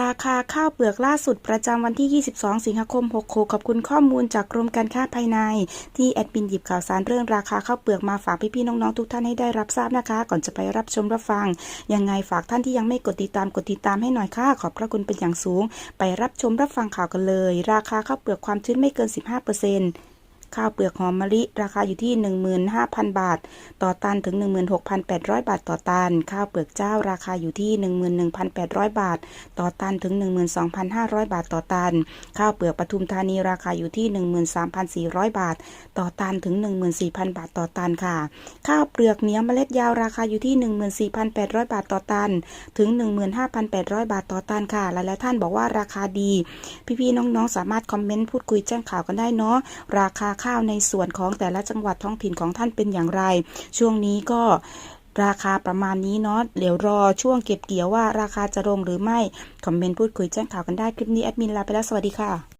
ราคาข้าวเปลือกล่าสุดประจำวันที่ 22 สิงหาคม 66 ขอบคุณข้อมูลจากกรมการค้าภายใน ที่แอดมินหยิบข่าวสารเรื่องราคาข้าวเปลือกมาฝากพี่ๆน้องๆทุกท่านให้ได้รับทราบนะคะ ก่อนจะไปรับชมรับฟัง ยังไงฝากท่านที่ยังไม่กดติดตามกดติดตามให้หน่อยค่ะ ขอบพระคุณเป็นอย่างสูง ไปรับชมรับฟังข่าวกันเลย ราคาข้าวเปลือกความชื้นไม่เกิน 15% ข้าวเปลือกหอมมะลิ ราคาอยู่ที่ 15,000 บาท ต่อตันถึง 16,800 บาทต่อตัน ข้าวเปลือกเจ้าราคาอยู่ที่ 11,800 บาท ต่อตันถึง 12,500 บาทต่อตัน ข้าวเปลือกปทุมธานีราคาอยู่ที่ 13,400 บาท ต่อตันถึง 14,000 บาทต่อตันค่ะ ข้าวเปลือกเหนียวเมล็ดยาวราคาอยู่ที่ 14,800 บาทต่อตัน ถึง 15,800 บาทต่อตันค่ะ หลายๆท่านบอกว่าราคาดี พี่ๆน้องๆสามารถคอมเมนต์พูดคุยแจ้งข่าวกันได้เนาะราคาข้าวในส่วนของแต่ละจังหวัดท้องถิ่นของท่านเป็นอย่างไร ช่วงนี้ก็ราคาประมาณนี้เนาะเดี๋ยวรอช่วงเก็บเกี่ยวว่าราคาจะลงหรือไม่ คอมเมนต์พูดคุยแจ้งข่าวกันได้คลิปนี้แอดมินลาไปแล้วสวัสดีค่ะ